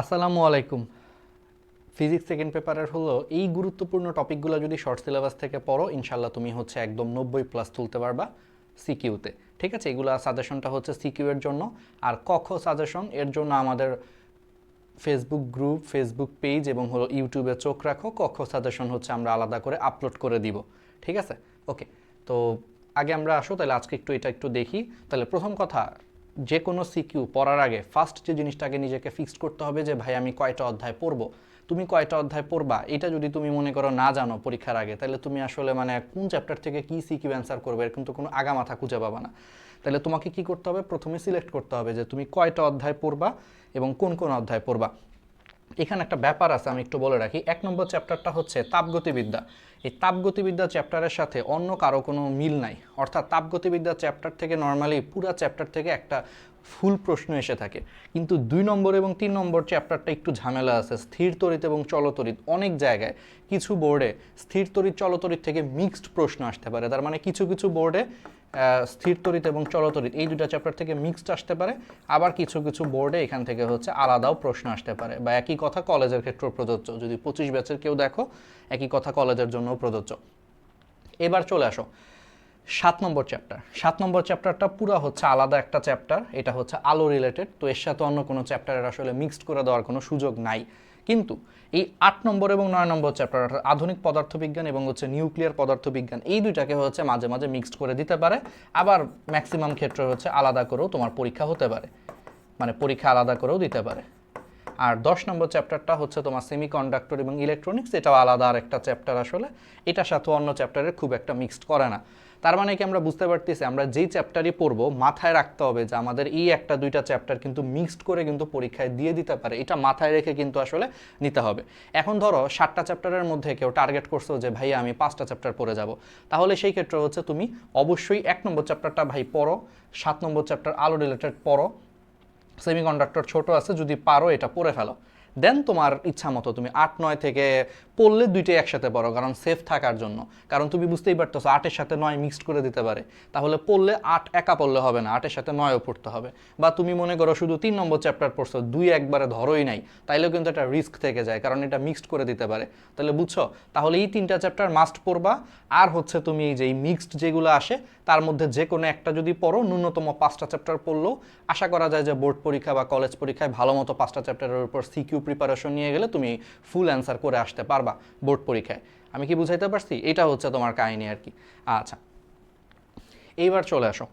আসসালামু আলাইকুম। Physics second পেপারের হলো এই গুরুত্বপূর্ণ টপিকগুলো যদি শর্ট সিলেবাস থেকে পড়ো ইনশাল্লাহ তুমি হচ্ছে একদম নব্বই প্লাস তুলতে পারবা সিকিউতে ঠিক আছে? এগুলো সাজেশনটা হচ্ছে সিকিউ এর জন্য। আর কখ সাজেশন এর জন্য আমাদের ফেসবুক গ্রুপ ফেসবুক পেজ এবং হলো ইউটিউবে চোখ রাখো। কক্ষ সাজেশন হচ্ছে আমরা আলাদা করে আপলোড করে দিব। ঠিক আছে? ওকে তো আগে আমরা আসো, তাহলে আজকে একটু এটা একটু দেখি। তাহলে প্রথম কথা যে কোনো সিকিউ পড়ার আগে ফার্স্ট যে জিনিসটাকে নিজেকে ফিক্সড করতে হবে যে, ভাই, আমি কয়টা অধ্যায় পড়ব? তুমি কয়টা অধ্যায় পড়বা? এটা যদি তুমি মনে করো না জানো পরীক্ষার আগে, তাহলে তুমি আসলে মানে কোন চ্যাপ্টার থেকে কি সিকিউ অ্যান্সার করবে? এর কিন্তু কোনো আগা মাথা খুঁজে পাবা না। তাহলে তোমাকে কি করতে হবে? প্রথমে সিলেক্ট করতে হবে যে, তুমি কয়টা অধ্যায় পড়বা এবং কোন কোন অধ্যায় পড়বা। এখানে একটা ব্যাপার আছে, আমি একটু বলে রাখি। এক নম্বর চ্যাপ্টারটা হচ্ছে তাপগতিবিদ্যা। এই তাপগতিবিদ্যা চ্যাপ্টারের সাথে অন্য কারও কোনো মিল নাই। অর্থাৎ তাপগতিবিদ্যা চ্যাপ্টার থেকে নর্মালি পুরো চ্যাপ্টার থেকে একটা ফুল প্রশ্ন এসে থাকে। কিন্তু দুই নম্বর এবং তিন নম্বর চ্যাপ্টারটা একটু ঝামেলা আছে, স্থির তড়িৎ এবং চলতড়িৎ অনেক জায়গায় কিছু বোর্ডে স্থির তড়িৎ চলতড়িৎ থেকে মিক্সড প্রশ্ন আসতে পারে। তার মানে কিছু কিছু বোর্ডে স্থির তড়িৎ এবং চলতড়িৎ এই দুটা চ্যাপ্টার থেকে মিক্সড আসতে পারে। আবার কিছু কিছু বোর্ডে এখান থেকে হচ্ছে আলাদাও প্রশ্ন আসতে পারে। বা একই কথা কলেজের ক্ষেত্রেও প্রযোজ্য। যদি পঁচিশ ব্যাচের কেউ দেখো, একই কথা কলেজের জন্যও প্রযোজ্য। এবার চলে আসো। সাত নম্বর চ্যাপ্টার সাত নম্বর চ্যাপ্টারটা পুরো হচ্ছে আলাদা একটা চ্যাপ্টার এটা হচ্ছে আলো রিলেটেড তো এর সাথে অন্য কোনো চ্যাপ্টারের আসলে মিক্সড করে দেওয়ার কোনো সুযোগ নাই। কিন্তু এই আট নম্বর এবং নয় নম্বর চ্যাপ্টার অর্থাৎ আধুনিক পদার্থবিজ্ঞান এবং হচ্ছে নিউক্লিয়ার পদার্থবিজ্ঞান, এই দুইটাকে হচ্ছে মাঝে মাঝে মিক্সড করে দিতে পারে। আবার ম্যাক্সিমাম ক্ষেত্রে হচ্ছে আলাদা করেও তোমার পরীক্ষা হতে পারে। মানে পরীক্ষা আলাদা করেও দিতে পারে। আর দশ নম্বর চ্যাপ্টারটা হচ্ছে তোমার সেমি কন্ডাক্টর এবং ইলেকট্রনিক্স এটাও আলাদা আর একটা চ্যাপ্টার আসলে। এটার সাথে অন্য চ্যাপ্টারের খুব একটা মিক্সড করে না। তার মানে কি আমরা বুঝতে পারতেছি, আমরা যেই চ্যাপ্টারই পড়ব, মাথায় রাখতে হবে যে আমাদের এই একটা দুইটা চ্যাপ্টার কিন্তু মিক্সড করে কিন্তু পরীক্ষায় দিয়ে দিতে পারে। এটা মাথায় রেখে কিন্তু আসলে নিতে হবে। এখন ধরো, সাতটা চ্যাপ্টারের মধ্যে কেউ টার্গেট করছ যে ভাই আমি পাঁচটা চ্যাপ্টার পড়ে যাব। তাহলে সেই ক্ষেত্রে হচ্ছে তুমি অবশ্যই এক নম্বর চ্যাপ্টারটা ভাই পড়ো, সাত নম্বর চ্যাপ্টার আলো রিলেটেড পড়ো। সেমিকন্ডাক্টর ছোট আছে, যদি পারো এটা পড়ে ফেলো। দেন তোমার ইচ্ছা মতো তুমি আট, নয় থেকে পড়লে দুইটাই একসাথে পড়ো, কারণ সেফ থাকার জন্য। কারণ তুমি বুঝতেই পারতেছো, আটের সাথে নয় মিক্সড করে দিতে পারে। তাহলে পড়লে আট একা পড়লে হবে না, আটের সাথে নয়ও পড়তে হবে। বা তুমি মনে করো শুধু তিন নম্বর চ্যাপ্টার পড়ছো, দুই একবারে ধরোই নাই, তাইলেও কিন্তু একটা রিস্ক থেকে যায়, কারণ এটা মিক্সড করে দিতে পারে। তাহলে বুঝছ? তাহলে এই তিনটা চ্যাপ্টার মাস্ট পড়বা। আর হচ্ছে তুমি এই যে মিক্সড যেগুলো আসে, তার মধ্যে যে কোনো একটা যদি পড়ো, ন্যূনতম পাঁচটা চ্যাপ্টার পড়লেও, আশা করা যায় যে বোর্ড পরীক্ষা বা কলেজ পরীক্ষায় ভালো মতো পাঁচটা চ্যাপ্টারের উপর সিকিউ প্রিপারেশন নিয়ে গেলে তুমি ফুল অ্যান্সার করে আসতে পারবা বোর্ড পরীক্ষায়। আমি কি বুঝাইতে পারছি? এটা হচ্ছে তোমার কাহিনী আর কি। আচ্ছা এইবার চলে আসো।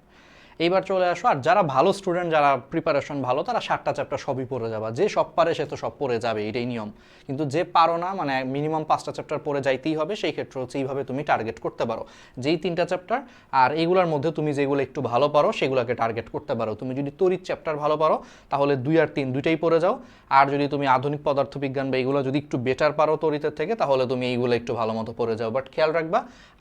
এইবার চলে আসো, আর যারা ভালো স্টুডেন্ট যারা প্রিপারেশন ভালো, তারা সাতটা চ্যাপ্টার সবই পড়ে যাবা। যে সব পারে সে তো সব পড়ে যাবে, এটাই নিয়ম। কিন্তু যে পারো না মানে মিনিমাম পাঁচটা চ্যাপ্টার পড়ে যাইতেই হবে, সেই ক্ষেত্রে হচ্ছে এইভাবে তুমি টার্গেট করতে পারো। যেই তিনটা চ্যাপ্টার আর এইগুলোর মধ্যে তুমি যেগুলো একটু ভালো পারো, সেগুলোকে টার্গেট করতে পারো। তুমি যদি তড়িৎ চ্যাপ্টার ভালো পারো, তাহলে দুই আর তিন দুইটাই পড়ে যাও। আর যদি তুমি আধুনিক পদার্থবিজ্ঞান বা এগুলো যদি একটু বেটার পারো তড়িতের থেকে, তাহলে তুমি এইগুলো একটু ভালো মতো পড়ে যাও। বাট খেয়াল রাখবা,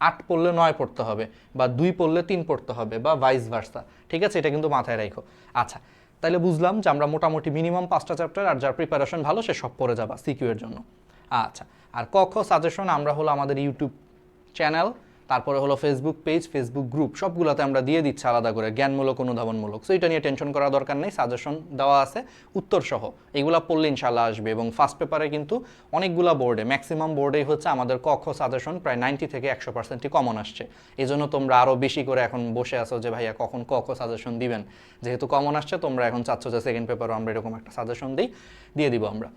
আট পড়লে নয় পড়তে হবে, বা দুই পড়লে তিন পড়তে হবে, বা ভাইস ভার্সা ঠিক আছে, এটা কিন্তু মাথায় রাখো। আচ্ছা তাহলে বুঝলাম যে আমরা মোটামুটি মিনিমাম পাঁচটা চ্যাপ্টার আর যার প্রিপারেশন ভালো, সে সব পড়ে যাবা সিকিউ এর জন্য। আচ্ছা আর কখ সাজেশন আমরা হলো আমাদের ইউটিউব চ্যানেল তারপরে হলো ফেসবুক পেজ ফেসবুক গ্রুপ সবগুলোতে আমরা দিয়ে দিচ্ছি আলাদা করে, জ্ঞানমূলক, অনুধাবনমূলক। সো এটা নিয়ে টেনশন করার দরকার নেই সাজেশন দেওয়া আছে উত্তর সহ এগুলা পড়লে ইনশাল্লাহ আসবে এবং ফার্স্ট পেপারে কিন্তু অনেকগুলা বোর্ডে ম্যাক্সিমাম বোর্ডেই হচ্ছে আমাদের কক্ষ সাজেশন প্রায় নাইনটি থেকে একশো পার্সেন্টই কমন আসছে। এই জন্য তোমরা আরও বেশি করে এখন বসে আছো যে, ভাইয়া, কখন কক্ষ সাজেশন দিবেন? যেহেতু কমন আসছে, তোমরা এখন চাচ্ছ যে সেকেন্ড পেপারও আমরা এরকম একটা সাজেশন দিই, দিয়ে দিব আমরা।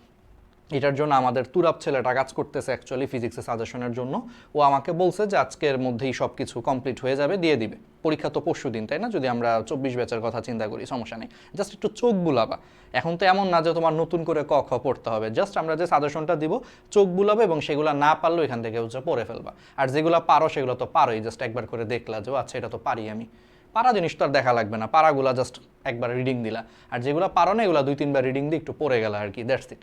এটার জন্য আমাদের তুরাপ ছেলেটা কাজ করতেছে অ্যাকচুয়ালি ফিজিক্সের সাজেশনের জন্য। ও আমাকে বলছে যে আজকের মধ্যেই সব কিছু কমপ্লিট হয়ে যাবে, দিয়ে দিবে। পরীক্ষা তো পরশু দিন, তাই না? যদি আমরা চব্বিশ ব্যাচের কথা চিন্তা করি, সমস্যা নেই। জাস্ট একটু চোখ বুলাবা। এখন তো এমন না যে তোমার নতুন করে ক, খ পড়তে হবে। জাস্ট আমরা যে সাজেশনটা দিব, চোখ বুলাবে এবং সেগুলো না পারলেও এখান থেকে হচ্ছে পড়ে ফেলবা। আর যেগুলো পারো, সেগুলো তো পারোই। জাস্ট একবার করে দেখলা যে আচ্ছা এটা তো পারি আমি। পারা জিনিস তো আর দেখা লাগবে না। পারাগুলা জাস্ট একবার রিডিং দিলা। আর যেগুলো পারো না, এগুলো দুই, তিনবার রিডিং দিয়ে একটু পড়ে গেলা আর কি। দ্যাটস ইট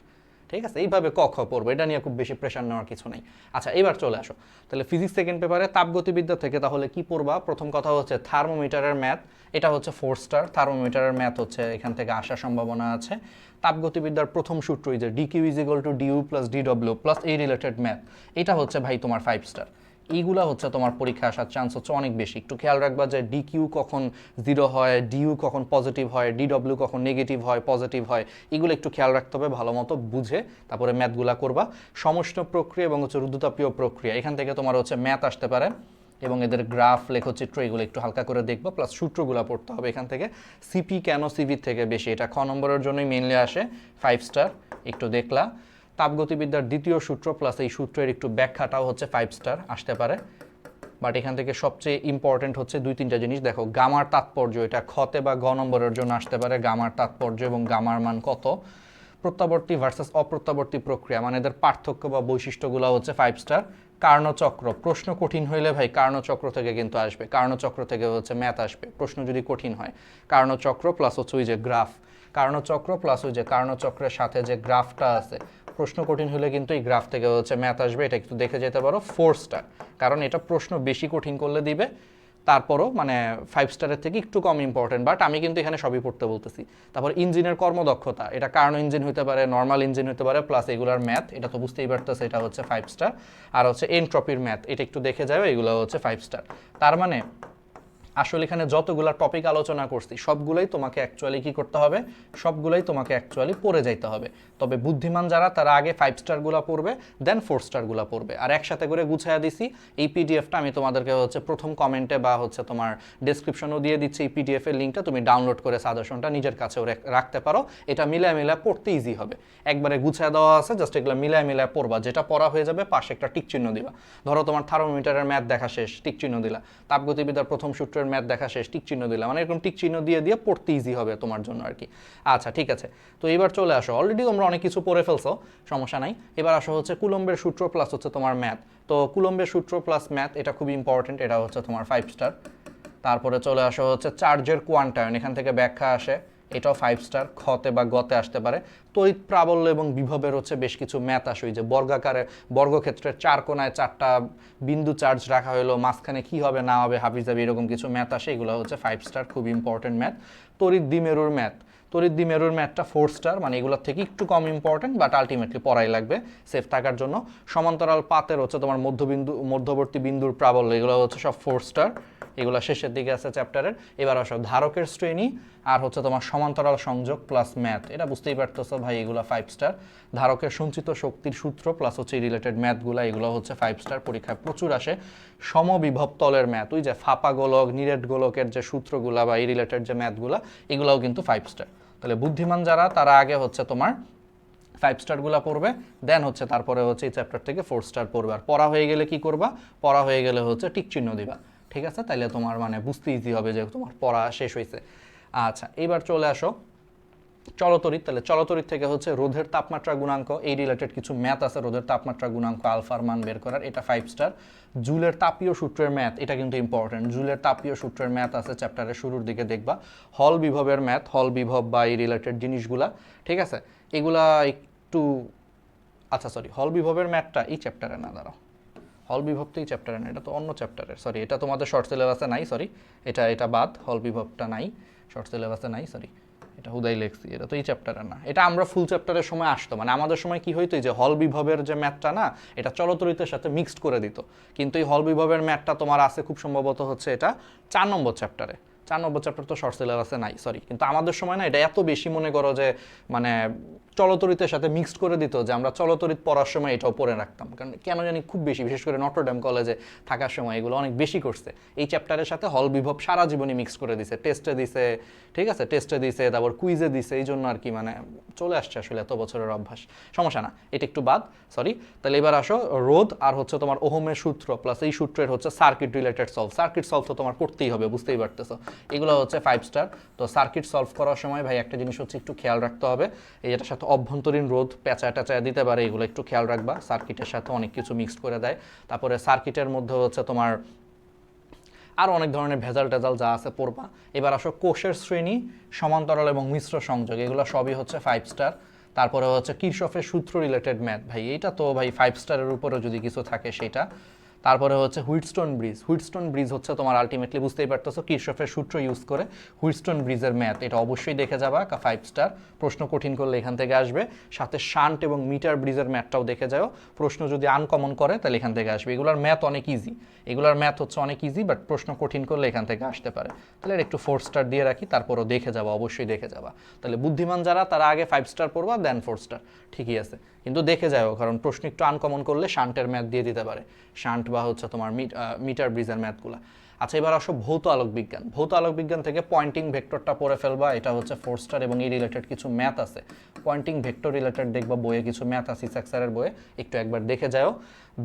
ঠিক আছে? এইভাবে ক, খ পড়ব, এটা নিয়ে খুব বেশি প্রেশার নেওয়ার কিছু নেই। আচ্ছা এবার চলে আসো। তাহলে ফিজিক্স সেকেন্ড পেপারে তাপগতিবিদ্যা থেকে তাহলে কি পড়বা? প্রথম কথা হচ্ছে থার্মোমিটারের ম্যাথ এটা হচ্ছে ফোর স্টার থার্মোমিটারের ম্যাথ হচ্ছে এখান থেকে আসার সম্ভাবনা আছে। তাপগতিবিদ্যার প্রথম সূত্রই যে D Q is equal to D U plus D W plus এই রিলেটেড ম্যাথ এটা হচ্ছে ভাই তোমার ফাইভ স্টার এইগুলা হচ্ছে তোমার পরীক্ষা আসার চান্স হচ্ছে অনেক বেশি। একটু খেয়াল রাখবা যে ডিকিউ কখন জিরো হয় ডিইউ কখন পজিটিভ হয় ডিডব্লিউ কখন নেগেটিভ হয় পজিটিভ হয়, এগুলো একটু খেয়াল রাখতে হবে, ভালো মতো বুঝে তারপরে ম্যাথগুলা করবা। সমষ্ণ প্রক্রিয়া এবং হচ্ছে রুদ্রতাপীয় প্রক্রিয়া, এখান থেকে তোমার হচ্ছে ম্যাথ আসতে পারে এবং এদের গ্রাফ লেখচিত্র এগুলো একটু হালকা করে দেখব প্লাস সূত্রগুলো পড়তে হবে এখান থেকে। সিপি কেন সিভি থেকে বেশি? এটা খ নম্বরের জন্যই মেনলি আসে ফাইভ স্টার একটু দেখলা। তাপগতিবিদ্যার দ্বিতীয় সূত্র প্লাস এই সূত্রের একটু ব্যাখ্যাটাও হচ্ছে ফাইভ স্টার আসতে পারে। বাট এখান থেকে সবচেয়ে ইম্পর্টেন্ট হচ্ছে দুই, তিনটা জিনিস। দেখো গামার তাৎপর্য, এটা ক্ষতে বা গ নম্বরের জন্য আসতে পারে। গামার তাৎপর্য এবং গামার মান কত? প্রত্যাবর্তী ভার্সাস অপ্রত্যাবর্তী প্রক্রিয়া মানে এদের পার্থক্য বা বৈশিষ্ট্যগুলো হচ্ছে ফাইভ স্টার কার্ণচক্র, প্রশ্ন কঠিন হইলে ভাই কার্ণচক্র থেকে কিন্তু আসবে। কার্ণচক্র থেকে হচ্ছে ম্যাথ আসবে। প্রশ্ন যদি কঠিন হয়, কার্ণচক্র প্লাস হচ্ছে ওই যে গ্রাফ কার্ণচক্র প্লাস ওই যে কার্ণচক্রের সাথে যে গ্রাফটা আছে প্রশ্ন কঠিন হলে কিন্তু এই গ্রাফ থেকে হচ্ছে ম্যাথ আসবে, এটা একটু দেখে যেতে পারো ফোর স্টার কারণ এটা প্রশ্ন বেশি কঠিন করলে দিবে, তারপরও মানে ফাইভ স্টারের থেকে একটু কম ইম্পর্টেন্ট বাট আমি কিন্তু এখানে সবই পড়তে বলতেছি। তারপর ইঞ্জিনের কর্মদক্ষতা, এটা কার্ন ইঞ্জিন হতে পারে নর্মাল ইঞ্জিন হতে পারে প্লাস এগুলার ম্যাথ এটা তো বুঝতেই পারতেছে, এটা হচ্ছে ফাইভ স্টার আর হচ্ছে এনট্রপির ম্যাথ এটা একটু দেখে যাবে এগুলো হচ্ছে ফাইভ স্টার তার মানে আসলে এখানে যতগুলা টপিক আলোচনা করছি, সবগুলোই তোমাকে অ্যাকচুয়ালি কি করতে হবে? সবগুলোই তোমাকে অ্যাকচুয়ালি পড়ে যাইতে হবে। তবে বুদ্ধিমান যারা, তারা আগে ফাইভ স্টারগুলো পড়বে দেন ফোর স্টারগুলো পড়বে। আর একসাথে করে গুছাইয়া দিছি, এই পিডিএফটা আমি তোমাদেরকে হচ্ছে প্রথম কমেন্টে বা হচ্ছে তোমার ডিসক্রিপশনও দিয়ে দিচ্ছি। এই পিডিএফ এর লিঙ্কটা তুমি ডাউনলোড করে সাজেশনটা নিজের কাছেও রাখতে পারো। এটা মিলায় মিলায় পড়তে ইজি হবে। একবারে গুছায় দেওয়া আছে জাস্ট এগুলো মিলায় মিলায় পড়বা। যেটা পড়া হয়ে যাবে, পাশে একটা টিক চিহ্ন দিবা। ধরো তোমার থার্মোমিটারের ম্যাথ দেখা শেষ টিক চিহ্ন দিলা। তাপগতিবিদ্যার প্রথম সূত্রের ম্যাথ দেখা শেষ, টিক চিহ্ন দিলাম। মানে এরকম টিক চিহ্ন দিয়ে দিয়ে পড়তে ইজি হবে তোমার জন্য আর কি। আচ্ছা ঠিক আছে। তো এবার চলে আসো। অলরেডি তোমরা অনেক কিছু পড়ে ফেলছো, সমস্যা নাই। এবার আসো হচ্ছে কুলম্বের সূত্র প্লাস হচ্ছে তোমার ম্যাথ তো কুলম্বের সূত্র প্লাস ম্যাথ এটা খুব ইম্পর্টেন্ট এটা হচ্ছে তোমার ফাইভ স্টার তারপরে চলে আসো হচ্ছে চার্জের কোয়ান্টায়ন এখান থেকে ব্যাখ্যা আসে। এটাও ফাইভ স্টার খতে বা গতে আসতে পারে। তড়িৎ প্রাবল্য এবং বিভবের হচ্ছে বেশ কিছু ম্যাথ আসে। যে বর্গাকারে, বর্গক্ষেত্রের চার কোনায় চারটা বিন্দু চার্জ রাখা হলো, মাঝখানে কি হবে, না হবে, হাফিজ হাবিজাবি এরকম কিছু ম্যাথ আসে। এগুলো হচ্ছে ফাইভ স্টার খুব ইম্পর্টেন্ট ম্যাথ। তড়িৎ দ্বিমেরুর ম্যাথ। তড়িৎ দ্বিমেরুর ম্যাথটা ফোর স্টার মানে এগুলোর থেকে একটু কম ইম্পর্টেন্ট বাট আলটিমেটলি পড়াই লাগবে সেফ থাকার জন্য। সমান্তরাল পাতের হচ্ছে তোমার মধ্যবিন্দু, মধ্যবর্তী বিন্দুর প্রাবল্য, এগুলো হচ্ছে সব ফোর স্টার এগুলো শেষের দিকে আছে চ্যাপ্টারের। এবার আসো, ধারকের শ্রেণি আর হচ্ছে তোমার সমান্তরাল সংযোগ প্লাস ম্যাথ এটা বুঝতেই পারতেছো ভাই, এগুলো ফাইভ স্টার ধারকের সঞ্চিত শক্তির সূত্র প্লাস হচ্ছে রিলেটেড ম্যাথগুলো এগুলো হচ্ছে ফাইভ স্টার পরীক্ষায় প্রচুর আসে। সমবিভব তলের ম্যাথ ওই যে ফাপা গোলক, নিরেট গোলকের যে সূত্রগুলা বা এই রিলেটেড যে ম্যাথগুলা এগুলোও কিন্তু ফাইভ স্টার তাহলে বুদ্ধিমান যারা, তারা আগে হচ্ছে তোমার ফাইভ স্টারগুলো পড়বে দেন হচ্ছে তারপরে হচ্ছে এই চ্যাপ্টার থেকে ফোর স্টার পড়বে। আর পড়া হয়ে গেলে কি করবা? পড়া হয়ে গেলে হচ্ছে টিক চিহ্ন দিবা। ঠিক আছে? তাইলে তোমার মানে বুঝতে ইজি হবে যে তোমার পড়া শেষ হয়েছে আচ্ছা এবার চলে আসো। চলতরিৎ তাহলে চলতরিৎ থেকে হচ্ছে রোধের তাপমাত্রা গুণাঙ্ক, এই রিলেটেড কিছু ম্যাথ আছে, রোধের তাপমাত্রা গুণাঙ্ক আলফার মান বের করার, এটা ফাইভ স্টার জুলের তাপীয় সূত্রের ম্যাথ এটা কিন্তু ইম্পর্টেন্ট জুলের তাপীয় সূত্রের ম্যাথ আছে চ্যাপ্টারের শুরুর দিকে দেখবা। হল বিভবের ম্যাথ হল বিভব বা এই রিলেটেড জিনিসগুলা, ঠিক আছে? এগুলা একটু আচ্ছা সরি হল বিভবের ম্যাথটা এই চ্যাপ্টারে না, দাঁড়াও। হল এই চ্যাপ্টারে না, এটা তো অন্য চ্যাপ্টারের সরি এটা তোমাদের শর্ট সিলেবাসে নাই সরি এটা এটা বাদ, হল বিভবটা নাই শর্ট সিলেবাসে নাই সরি এটা হুদাই লেখছি, এটা তো এই চ্যাপ্টারের না, এটা আমরা ফুল চ্যাপ্টারের সময় আসতো মানে আমাদের সময় কি হইতো যে হল বিভবের যে ম্যাথটা না, এটা চলতরিতের সাথে মিক্সড করে দিত, কিন্তু এই হল বিভবের ম্যাথটা তোমার আছে খুব সম্ভবত হচ্ছে এটা চার নম্বর চ্যাপ্টারে চার নম্বর চ্যাপ্টার তো শর্ট সিলেবাসে নাই সরি কিন্তু আমাদের সময় না এটা এত বেশি মনে করো যে মানে চলতরিতের সাথে মিক্সড করে দিত যে আমরা চলতরিত পড়ার সময় এটাও পড়ে রাখতাম। কারণ কেন জানি খুব বেশি, বিশেষ করে নটরডেম কলেজে থাকার সময় এগুলো অনেক বেশি করছে। এই চ্যাপ্টারের সাথে হল বিভব সারা জীবনই মিক্স করে দিছে। টেস্টে দিছে, ঠিক আছে? টেস্টে দিছে, তারপর কুইজে দিছে এই জন্য আর কি মানে চলে আসছে আসলে এত বছরের অভ্যাস। সমস্যা না, এটা একটু বাদ সরি তাহলে এবার আসো, রোধ আর হচ্ছে তোমার ওহমের সূত্র প্লাস এই সূত্রের হচ্ছে circuit related solve circuit solve তো তোমার করতেই হবে, বুঝতেই পারতেছো। এগুলো হচ্ছে ফাইভ স্টার তো সার্কিট সলভ করার সময় ভাই একটা জিনিস হচ্ছে একটু খেয়াল রাখতে হবে। এই সাথে অভ্যন্তরীণ রোধ পেঁচা টেঁচা দিতে পারে, এগুলো একটু খেয়াল রাখবা। সার্কিটের সাথে অনেক কিছু মিক্সড করে দেয়। তারপরে সার্কিটের মধ্যে হচ্ছে তোমার আরও অনেক ধরনের ভেজাল টেজাল যা আছে পড়বা এবার আসো কোষের শ্রেণি, সমান্তরাল এবং মিশ্র সংযোগ, এগুলো সবই হচ্ছে ফাইভ স্টার তারপরে হচ্ছে কিরশফের সূত্র রিলেটেড ম্যাথ ভাই এটা তো ভাই ফাইভ স্টারের উপরে যদি কিছু থাকে, সেটা তারপরে হচ্ছে হুইটস্টোন ব্রিজ। হুইটস্টোন ব্রিজ হচ্ছে তোমার আলটিমেটলি বুঝতেই পারতেছো কিরশফের সূত্র ইউজ করে। হুইটস্টোন ব্রিজের ম্যাথ এটা অবশ্যই দেখে যাবা ফাইভ স্টার প্রশ্ন কঠিন করলে এখান থেকে আসবে। সাথে শান্ট এবং মিটার ব্রিজের ম্যাথটাও দেখে যাও। প্রশ্ন যদি আনকমন করে, তাহলে এখান থেকে আসবে। এগুলোর ম্যাথ অনেক ইজি এগুলোর ম্যাথ হচ্ছে অনেক ইজি বাট প্রশ্ন কঠিন করলে এখান থেকে আসতে পারে। তাহলে একটু ফোর স্টার দিয়ে রাখি, তারপরও দেখে যাবা, অবশ্যই দেখে যাবা। তাহলে বুদ্ধিমান যারা, তারা আগে ফাইভ স্টার পড়বা দেন ফোর স্টার ঠিকই আছে। কিন্তু দেখে যাও কারণ প্রশ্ন একটু আনকমন করলে শান্টের ম্যাথ দিয়ে দিতে পারে। শান্ট বা হচ্ছে তোমার মিটার ব্রিজের ম্যাথগুলা আচ্ছা এবার আসো ভৌত আলোক বিজ্ঞান ভৌত আলোক বিজ্ঞান থেকে পয়েন্টিং ভেক্টরটা পড়ে ফেলবা, এটা হচ্ছে ফোর স্টার এবং এই রিলেটেড কিছু ম্যাথ আছে। পয়েন্টিং ভেক্টর রিলেটেড দেখবা বইয়ে কিছু ম্যাথ আছে স্যারের বইয়ে। একটু একবার দেখে যাও।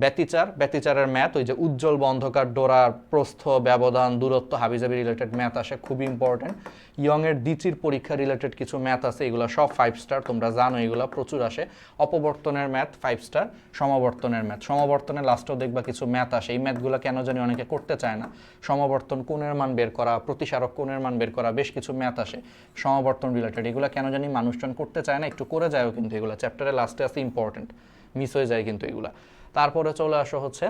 ব্যতিচার, ব্যতিচারের ম্যাথ ওই যে উজ্জ্বল বা অন্ধকার ডোরার প্রস্থ, ব্যবধান, দূরত্ব, হাবিজাবি রিলেটেড ম্যাথ আসে খুবই ইম্পর্টেন্ট ইয়ংয়ের দ্বিচির পরীক্ষা রিলেটেড কিছু ম্যাথ আছে, এগুলো সব ফাইভ স্টার তোমরা জানো এগুলো, প্রচুর আসে। অপবর্তনের ম্যাথ ফাইভ স্টার সমাবর্তনের ম্যাথ সমাবর্তনের লাস্টেও দেখবা কিছু ম্যাথ আসে। এই ম্যাথগুলো কেন জানি অনেকে করতে চায় না। সমাবর্তন কোণের মান বের করা, প্রতিসারক কোণের মান বের করা, বেশ কিছু ম্যাথ আসে। সমাবর্তন রিলেটেড এগুলো কেন জানি মানুষজন করতে চায় না, একটু করে যায়ও কিন্তু এগুলো। চ্যাপ্টারে লাস্টে আছে ইম্পর্টেন্ট মিস হয়ে যায় কিন্তু এগুলা। তারপরে চলে আসো হচ্ছে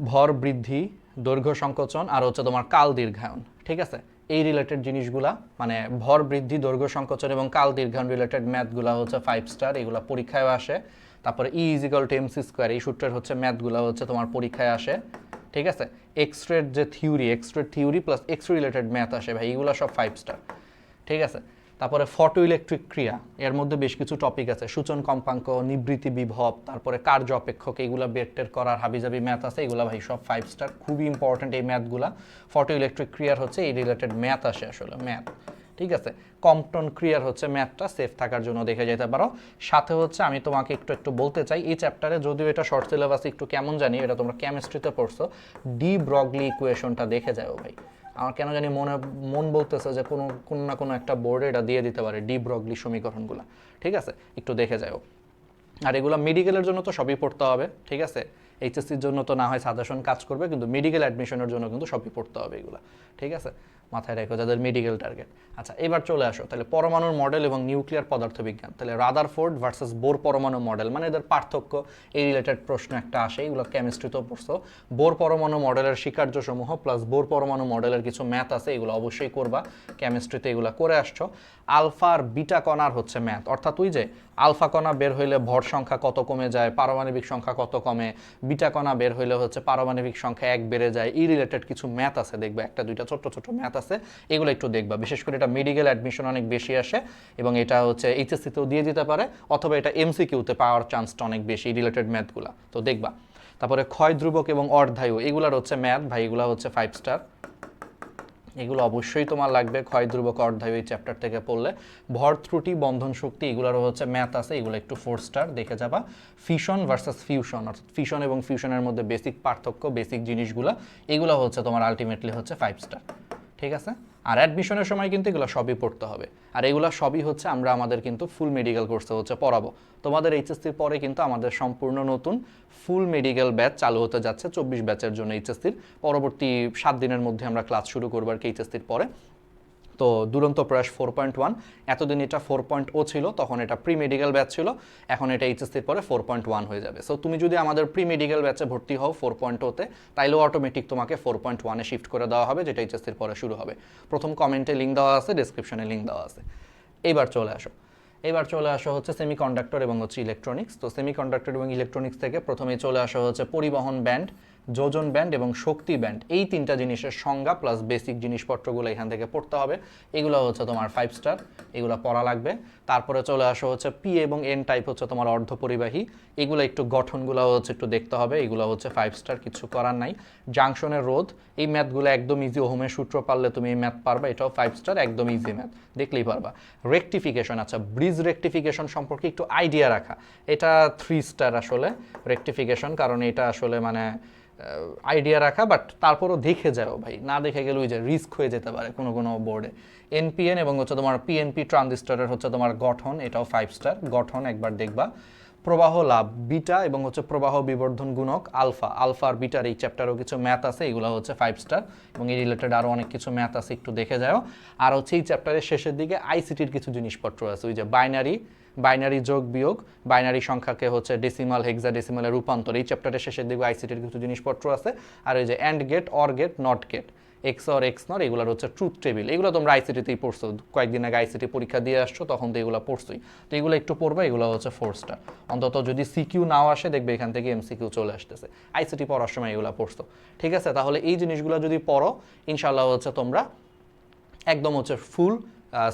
ভর বৃদ্ধি, দৈর্ঘ্য সংকোচন, আর হচ্ছে তোমার কাল দীর্ঘায়ন। ঠিক আছে? এই রিলেটেড জিনিসগুলা মানে ভর বৃদ্ধি, দৈর্ঘ্য সংকোচন এবং কাল দীর্ঘায়ন রিলেটেড ম্যাথগুলা হচ্ছে ফাইভ স্টার এগুলো পরীক্ষায় আসে। তারপরে E is equal to M C square এই সূত্রের হচ্ছে ম্যাথগুলা হচ্ছে তোমার পরীক্ষায় আসে। ঠিক আছে? এক্সরের যে theory এক্সরের theory plus X related math আসে ভাই, এগুলো সব ফাইভ স্টার ঠিক আছে? তারপরে ফটো ইলেকট্রিক ক্রিয়া, এর মধ্যে বেশ কিছু টপিক আছে। সূচন, কম্পাঙ্ক নিবৃত্তি বিভব, তারপরে কার্য অপেক্ষক, এগুলো বেটের করার হাবিজাবি ম্যাথ আছে, এগুলো ভাই সব ফাইভ স্টার খুবই ইম্পর্টেন্ট এই ম্যাথগুলা ফটো ইলেকট্রিক ক্রিয়ার হচ্ছে এই রিলেটেড ম্যাথ আসে আসলে ম্যাথ ঠিক আছে? কম্পটন ক্রিয়ার হচ্ছে ম্যাথটা সেফ থাকার জন্য দেখে যেতে পারো। সাথে হচ্ছে আমি তোমাকে একটু একটু বলতে চাই, এই চ্যাপ্টারে যদিও এটা শর্ট সিলেবাস একটু কেমন জানি, এটা তোমরা কেমিস্ট্রিতে পড়ছো ডি ব্রগলি ইকুয়েশনটা দেখে যাও ভাই। আমার কেন জানি মনে, মন বলতেছে যে কোনো কোনো না কোনো একটা বোর্ডে এটা দিয়ে দিতে পারে ডি ব্রগলি সমীকরণগুলো। ঠিক আছে? একটু দেখে যাও। আর এগুলো মেডিকেলের জন্য তো সবই পড়তে হবে, ঠিক আছে? এইচএসসির জন্য তো না হয় সাজেশন কাজ করবে, কিন্তু মেডিকেল অ্যাডমিশনের জন্য কিন্তু সবই পড়তে হবে এগুলো। ঠিক আছে? মাথায় রেখো যাদের মেডিকেল টার্গেট আচ্ছা এবার চলে আসো। তাহলে পরমাণুর মডেল এবং নিউক্লিয়ার পদার্থবিজ্ঞান। তাহলে রাদারফোর্ড ভার্সেস বোর পরমাণু মডেল মানে এদের পার্থক্য, এই রিলেটেড প্রশ্ন একটা আসে, এগুলো কেমিস্ট্রিতেও পড়ছো। বোর পরমাণু মডেলের স্বীকার্যসমূহ প্লাস বোর পরমাণু মডেলের কিছু ম্যাথ আছে, এগুলো অবশ্যই করবা। কেমিস্ট্রিতে এগুলো করে আসছো। আলফা আর বিটা কণার হচ্ছে ম্যাথ অর্থাৎ ওই যে আলফা কণা বের হইলে ভর সংখ্যা কত কমে যায়, পারমাণবিক সংখ্যা কত কমে বিটা কণা বের হইলে হচ্ছে পারমাণবিক সংখ্যা এক বেড়ে যায়, এই রিলেটেড কিছু ম্যাথ আছে, দেখবে একটা, দুইটা ছোট ছোট ম্যাথ আছে, এগুলো একটু দেখবা। বিশেষ করে এটা মেডিকেল অ্যাডমিশন অনেক বেশি আসে এবং এটা হচ্ছে এইচএসসিতেও দিয়ে দিতে পারে, অথবা এটা এমসিকিউতে পাওয়ার চান্সটা অনেক বেশি রিলেটেড ম্যাথগুলা তো দেখবা। তারপরে ক্ষয় ধ্রুবক এবং অর্ধায়ু, এগুলার হচ্ছে ম্যাথ ভাই, এগুলো হচ্ছে ফাইভ স্টার এগুলো অবশ্যই তোমার লাগবে ক্ষয় ধ্রুবক, অর্ধায়ু এই চ্যাপ্টার থেকে পড়লে। ভর ত্রুটি, বন্ধন শক্তি, এগুলোরও হচ্ছে ম্যাথ আছে, এগুলো একটু ফোর স্টার দেখে যাবা। ফিশন ভার্সাস ফিউশন অর্থাৎ ফিশন এবং ফিউশনের মধ্যে বেসিক পার্থক্য বেসিক জিনিসগুলো, এগুলো হচ্ছে তোমার আলটিমেটলি হচ্ছে ফাইভ স্টার ঠিক আছে? আর অ্যাডমিশনের সময় কিন্তু এগুলো সবই পড়তে হবে। আর এগুলো সবই হচ্ছে আমরা আমাদের কিন্তু ফুল মেডিকেল কোর্সে হচ্ছে পড়াবো। তোমাদের এইচএসসির পরে কিন্তু আমাদের সম্পূর্ণ নতুন ফুল মেডিকেল ব্যাচ চালু হতে যাচ্ছে, চব্বিশ ব্যাচের জন্য এইচএসসির পরবর্তী সাত দিনের মধ্যে আমরা ক্লাস শুরু করব আর কি এইচএসসির পরে। তো দুরন্ত প্রয়াস ফোর পয়েন্ট ওয়ান এতদিন এটা ফোর পয়েন্ট ও ছিল, তখন এটা প্রি মেডিকেল ব্যাচ ছিল, এখন এটা এইচএসসির পরে ফোর পয়েন্ট ওয়ান হয়ে যাবে। সো তুমি যদি আমাদের প্রি মেডিকেল ব্যাচে ভর্তি হও ফোর পয়েন্ট ওতে তাইলেও অটোমেটিক তোমাকে ফোর পয়েন্ট ওয়ানে শিফট করে দেওয়া হবে, যেটা এইচএসসির পরে শুরু হবে। প্রথম কমেন্টে লিঙ্ক দেওয়া আছে ডিসক্রিপশনে লিঙ্ক দেওয়া আছে। এইবার চলে আসো। এবার চলে আসা হচ্ছে সেমিকন্ডাক্টর এবং হচ্ছে ইলেকট্রনিক্স তো সেমিকন্ডাক্টর এবং ইলেকট্রনিক্স থেকে প্রথমে চলে আসা হচ্ছে পরিবহন ব্যান্ড যোজন ব্যান্ড এবং শক্তি ব্যান্ড, এই তিনটা জিনিসের সংজ্ঞা প্লাস বেসিক জিনিসপত্রগুলো এখান থেকে পড়তে হবে। এগুলো হচ্ছে তোমার ফাইভ স্টার এগুলো পড়া লাগবে। তারপরে চলে আসা হচ্ছে পি এবং এন টাইপ হচ্ছে তোমার অর্ধ পরিবাহী এগুলো একটু গঠনগুলো হচ্ছে একটু দেখতে হবে। এগুলো হচ্ছে ফাইভ স্টার কিছু করার নাই। জাংশনের রোধ, এই ম্যাথগুলো একদম ইজি ওহমের সূত্র পারলে তুমি এই ম্যাথ পারবা, এটাও ফাইভ স্টার একদম ইজি ম্যাথ দেখলেই পারবা। রেকটিফিকেশন আচ্ছা ব্রিজ রেকটিফিকেশন সম্পর্কে একটু আইডিয়া রাখা। এটা থ্রি স্টার আসলে রেকটিফিকেশন কারণ এটা আসলে মানে আইডিয়া রাখা বাট তারপরও দেখে যাও ভাই। না দেখে গেলে ওই যে রিস্ক হয়ে যেতে পারে কোনো কোনো বোর্ডে এনপিএন এবং হচ্ছে তোমার পিএনপি ট্রানজিস্টরের হচ্ছে তোমার গঠন, এটাও ফাইভ স্টার গঠন একবার দেখবা। প্রবাহ লাভ, বিটা এবং হচ্ছে প্রবাহ বিবর্ধন গুণক, আলফা। আলফা আর বিটার এই চ্যাপ্টারও কিছু ম্যাথ আছে, এগুলো হচ্ছে ফাইভ স্টার এবং এই রিলেটেড আরও অনেক কিছু ম্যাথ আছে, একটু দেখে যাও। আর হচ্ছে এই চ্যাপ্টারের শেষের দিকে আইসিটির কিছু জিনিসপত্র আছে, ওই যে বাইনারি বাইনারি যোগ বিয়োগ, বাইনারি সংখ্যাকে হচ্ছে ডেসিমাল হেক্সা ডেসিমালের রূপান্তর। এই চ্যাপ্টারের শেষের দিকে আইসিটির কিছু জিনিসপত্র আছে। আর এই যে and gate or gate not gate X or X nor এগুলোর হচ্ছে ট্রুথ টেবিল এগুলো তোমরা আইসিটিতেই পড়ছো। কয়েকদিন আগে আইসিটি পরীক্ষা দিয়ে আসছো, তখন তো এগুলো পড়ছোই। তো এগুলো একটু পড়বে, এগুলো হচ্ছে ফোর্সটা অন্তত যদি সিকিউ নাও আসে, দেখবে এখান থেকে এমসিকিউ চলে আসতেছে। আইসিটি পড়ার সময় এগুলো পড়ছো। ঠিক আছে? তাহলে এই জিনিসগুলো যদি পড়ো ইনশাল্লাহ হচ্ছে তোমরা একদম হচ্ছে ফুল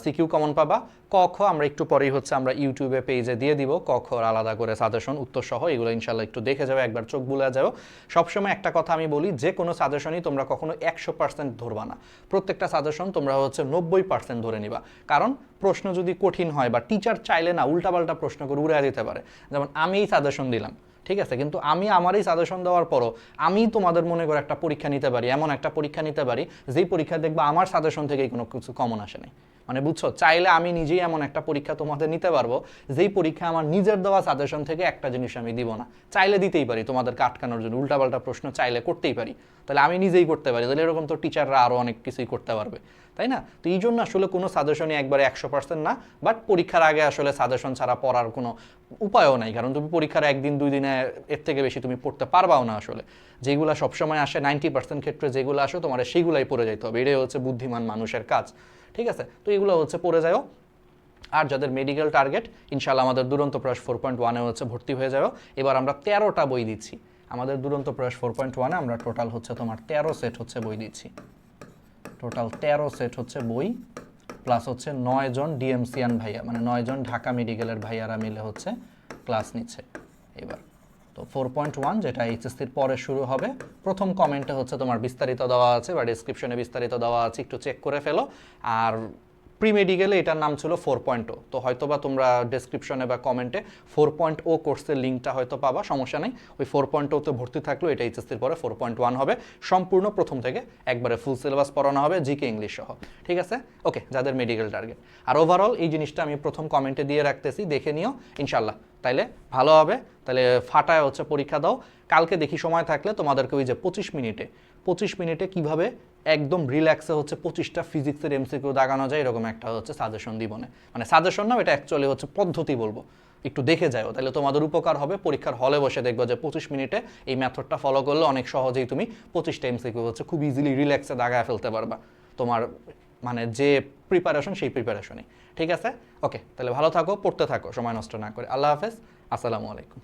সিকিউ কমন পাবা। ক খ আমরা একটু পরেই হচ্ছে আমরা ইউটিউবে পেজে দিয়ে দিব। ক খ আলাদা করে সাজেশন উত্তর সহ এগুলো ইনশাল্লাহ একটু দেখে যাবে, একবার চোখ বুলে যাও সবসময় একটা কথা আমি বলি, যে কোনো সাজেশনই তোমরা কখনো একশো পার্সেন্ট ধরবা না। প্রত্যেকটা সাজেশন তোমরা হচ্ছে নব্বই পার্সেন্ট ধরে নিবা। কারণ প্রশ্ন যদি কঠিন হয় বা টিচার চাইলে না, উল্টাপাল্টা প্রশ্ন করে উড়ে দিতে পারে। যেমন, আমি এই সাজেশন দিলাম। ঠিক আছে, কিন্তু আমি আমারই সাজেশন দেওয়ার পরও আমি তোমাদের মনে করে একটা পরীক্ষা নিতে পারি, এমন একটা পরীক্ষা নিতে পারি, যেই পরীক্ষা দেখবা আমার সাজেশন থেকেই কোনো কিছু কমন আসে নাই। মানে বুঝছ, চাইলে আমি নিজেই এমন একটা পরীক্ষা তোমাদের নিতে পারব, যেই পরীক্ষা আমার নিজের দেওয়া সাজেশন থেকে একটা জিনিস আমি দিব না। চাইলে দিতেই পারি তোমাদেরকে আটকানোর জন্য, উল্টাপাল্টা প্রশ্ন চাইলে করতেই পারি। তাহলে আমি নিজেই করতে পারি, তাহলে এরকম তো টিচাররা আরও অনেক কিছুই করতে পারবে, তাই না? তো এই জন্য আসলে কোনো সাজেশনই একবারে একশো পার্সেন্ট না বাট পরীক্ষার আগে আসলে সাজেশন ছাড়া পড়ার কোনো উপায়ও নাই, কারণ তুমি পরীক্ষার একদিন, দুই দিনে এর থেকে বেশি তুমি পড়তে পারবাও না আসলে। যেগুলো সবসময় আসে নাইনটি পার্সেন্ট ক্ষেত্রে যেগুলো আসে, তোমার সেইগুলাই পড়ে যেতে হবে, এটাই হচ্ছে বুদ্ধিমান মানুষের কাজ। ঠিক আছে? তো এগুলো হচ্ছে পড়ে যাও আর যাদের মেডিকেল টার্গেট ইনশাল্লাহ আমাদের দুরন্ত প্রয়াস ফোর পয়েন্ট ওয়ানে হচ্ছে ভর্তি হয়ে যাও এবার আমরা তেরোটা বই দিচ্ছি। আমাদের দুরন্ত প্রয়াস ফোর পয়েন্ট ওয়ানে আমরা টোটাল হচ্ছে তোমার তেরো সেট হচ্ছে বই দিচ্ছি। টোটাল তেরো সেট হচ্ছে বই প্লাস হচ্ছে নয় জন ডিএমসিয়ান ভাইয়া মানে নয় জন ঢাকা মেডিকেলের ভাইয়ারা মিলে হচ্ছে ক্লাস নিচ্ছে। এবার তো ফোর পয়েন্ট ওয়ান যেটা এইচএসসির পরে শুরু হবে। প্রথম কমেন্টে হচ্ছে তোমার বিস্তারিত দেওয়া আছে বা ডিসক্রিপশনে বিস্তারিত দেওয়া আছে, একটু চেক করে ফেলো। আর প্রি মেডিকেলে এটার নাম ছিল ফোর পয়েন্ট ও তো হয়তো বা তোমরা ডেসক্রিপশনে বা কমেন্টে ফোর পয়েন্ট ও কোর্সের লিঙ্কটা হয়তো পাবা, সমস্যা নেই। ওই ফোর পয়েন্ট ওতে ভর্তি থাকলেও এটা এইচএসসির পরে ফোর পয়েন্ট ওয়ান হবে। সম্পূর্ণ প্রথম থেকে একবারে ফুল সিলেবাস পড়ানো হবে জিকে ইংলিশ সহ, ঠিক আছে? ওকে যাদের মেডিকেল টার্গেট আর ওভারঅল এই জিনিসটা আমি প্রথম কমেন্টে দিয়ে রাখতেছি, দেখে নিও ইনশাল্লাহ তাইলে ভালো হবে। তাহলে ফাটায় হচ্ছে পরীক্ষা দাও। কালকে দেখি সময় থাকলে তোমাদেরকে ওই যে পঁচিশ মিনিটে পঁচিশ মিনিটে কীভাবে একদম রিল্যাক্সে হচ্ছে পঁচিশটা ফিজিক্সের এমসিকিউ দাগানো যায়, এরকম একটা হচ্ছে সাজেশন দিবনে মানে সাজেশন না এটা অ্যাকচুয়ালি হচ্ছে পদ্ধতি বলব। একটু দেখে যাও তাহলে তোমাদের উপকার হবে। পরীক্ষার হলে বসে দেখব যে পঁচিশ মিনিটে এই মেথডটা ফলো করলে অনেক সহজেই তুমি পঁচিশটা এমসিকিউ হচ্ছে খুব ইজিলি রিল্যাক্সে দাগায় ফেলতে পারবা। তোমার মানে যে প্রিপারেশন সেই প্রিপারেশনই ঠিক আছে? ওকে তাহলে ভালো থাকো, পড়তে থাকো, সময় নষ্ট না করে। আল্লাহ হাফেজ, আসসালামু আলাইকুম।